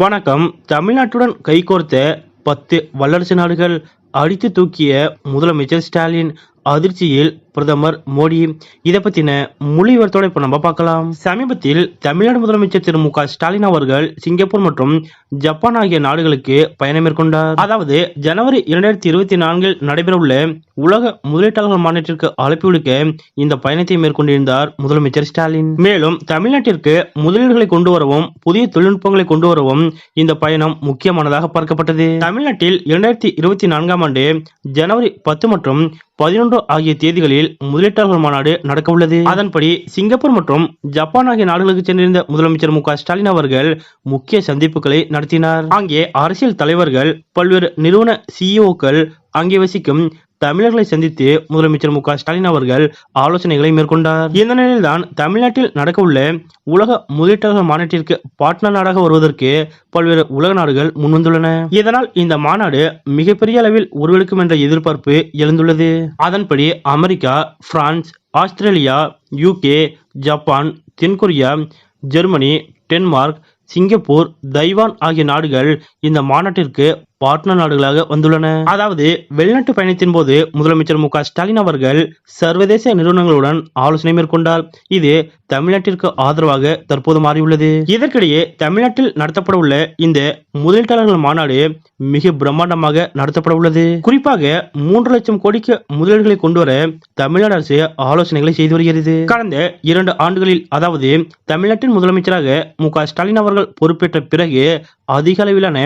வணக்கம். தமிழ்நாட்டுடன் கைகோர்த்த பத்து வல்லரசு நாடுகள் அடித்து தூக்கிய முதலமைச்சர் ஸ்டாலின் அதிர்ச்சியில் பிரதமர் மோடி. இதை பத்தின முழு விவரத்தோட இப்ப நம்ம பார்க்கலாம். சமீபத்தில் தமிழ்நாடு முதலமைச்சர் திரு மு க ஸ்டாலின் அவர்கள் சிங்கப்பூர் மற்றும் ஜப்பான் ஆகிய நாடுகளுக்கு பயணம் மேற்கொண்டார். அதாவது ஜனவரி இரண்டாயிரத்தி இருபத்தி நான்கில் நடைபெறவுள்ள உலக முதலீட்டாளர்கள் மாநாட்டிற்கு அழைப்பு விடுக்க இந்த பயணத்தை மேற்கொண்டிருந்தார் முதலமைச்சர் ஸ்டாலின். மேலும் தமிழ்நாட்டிற்கு முதலீடுகளை கொண்டு வரவும் புதிய தொழில்நுட்பங்களை கொண்டு வரவும் இந்த பயணம் முக்கியமானதாக பார்க்கப்பட்டது. தமிழ்நாட்டில் இரண்டாயிரத்தி இருபத்தி நான்காம் ஆண்டு ஜனவரி பத்து மற்றும் பதினொன்று ஆகிய தேதிகளில் முதலீட்டாளர்கள் மாநாடு நடக்கவுள்ளது. அதன்படி சிங்கப்பூர் மற்றும் ஜப்பான் ஆகிய நாடுகளுக்கு சென்றிருந்த முதலமைச்சர் மு ஸ்டாலின் அவர்கள் முக்கிய சந்திப்புகளை நடத்தினார். அங்கே அரசியல் தலைவர்கள் பல்வேறு நிறுவன சிஇஓக்கள் அங்கே வசிக்கும் தமிழர்களை சந்தித்து முதலமைச்சர் மு க ஸ்டாலின் அவர்கள் ஆலோசனைகளை மேற்கொண்டார். இந்த நிலையில்தான் தமிழ்நாட்டில் நடக்கவுள்ள உலக முதலீட்டாளர் மாநாட்டிற்கு பாட்னர் நாடாக வருவதற்கு பல்வேறு உலக நாடுகள் முன்வந்துள்ளன. இதனால் இந்த மாநாடு மிகப்பெரிய அளவில் உருவெடுக்கும் என்ற எதிர்பார்ப்பு எழுந்துள்ளது. அதன்படி America France Australia UK Japan தென்கொரியா ஜெர்மனி டென்மார்க் சிங்கப்பூர் தைவான் ஆகிய நாடுகள் இந்த மாநாட்டிற்கு பார்ட்னர் நாடுகளாக வந்துள்ளன. அதாவது வெளிநாட்டு பயணத்தின் போது முதலமைச்சர் மு ஸ்டாலின் அவர்கள் சர்வதேச நிறுவனங்களுடன் ஆலோசனை மேற்கொண்டார். இது தமிழ்நாட்டிற்கு ஆதரவாக தற்போது மாறியுள்ளது. இதற்கிடையே தமிழ்நாட்டில் நடத்தப்பட உள்ள இந்த முதலீட்டாளர்கள் மாநாடு மிக பிரம்மாண்டமாக நடத்தப்பட உள்ளது குறிப்பாக மூன்று லட்சம் கோடிக்கு முதலீடுகளை கொண்டு வர தமிழ்நாடு அரசு ஆலோசனைகளை செய்து வருகிறது. கடந்த இரண்டு ஆண்டுகளில் அதாவது தமிழ்நாட்டின் முதலமைச்சராக மு ஸ்டாலின் அவர்கள் பொறுப்பேற்ற பிறகு அதிக அளவிலான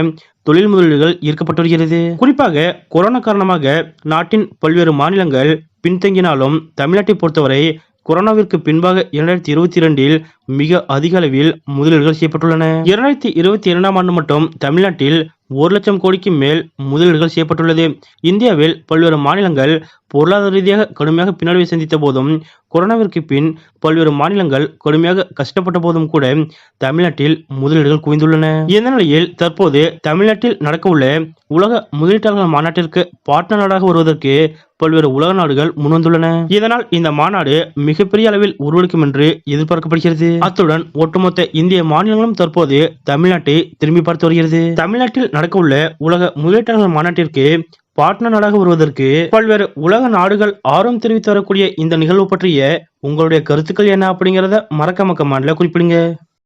தொழில் முதலீடுகள் ஈர்க்கப்பட்டு வருகிறது. குறிப்பாக கொரோனா காரணமாக நாட்டின் பல்வேறு மாநிலங்கள் பின்தங்கினாலும் தமிழ்நாட்டை பொறுத்தவரை கொரோனாவிற்கு பின்பாக இரண்டாயிரத்தி இருபத்தி இரண்டில் மிக அதிக அளவில் முதலீடுகள் செய்யப்பட்டுள்ளன. இரண்டாயிரத்தி இருபத்தி இரண்டாம் ஆண்டு மட்டும் தமிழ்நாட்டில் ஒரு லட்சம் கோடிக்கு மேல் முதலீடுகள் செய்யப்பட்டுள்ளது. இந்தியாவில் பல்வேறு மாநிலங்கள் பொருளாதார ரீதியாக கடுமையாக பின்னடைவை சந்தித்த போதும் கொரோனாவிற்கு பின் பல்வேறு மாநிலங்கள் கடுமையாக கஷ்டப்பட்ட போதும் கூட தமிழ்நாட்டில் முதலீடுகள் குவிந்துள்ளன. இந்த நிலையில் தற்போது தமிழ்நாட்டில் நடக்கவுள்ள உலக முதலீட்டாளர்கள் மாநாட்டிற்கு பாட்ன நாடாக வருவதற்கு பல்வேறு உலக நாடுகள் முன்வந்துள்ளன. இதனால் இந்த மாநாடு மிகப்பெரிய அளவில் உருவெடுக்கும் என்று எதிர்பார்க்கப்படுகிறது. அத்துடன் ஒட்டுமொத்த இந்திய மாநிலங்களும் தற்போது தமிழ்நாட்டை திரும்பி பார்த்து வருகிறது. தமிழ்நாட்டில் நடக்கவுள்ள உலக முதலீட்டாளர் மாநாட்டிற்கு பார்ட்னர் நாடாக வருவதற்கு பல்வேறு உலக நாடுகள் ஆர்வம் தெரிவித்து வரக்கூடிய இந்த நிகழ்வு பற்றிய உங்களுடைய கருத்துக்கள் என்ன அப்படிங்கிறத மறக்காம கமெண்ட்ல குறிப்பிடுங்க.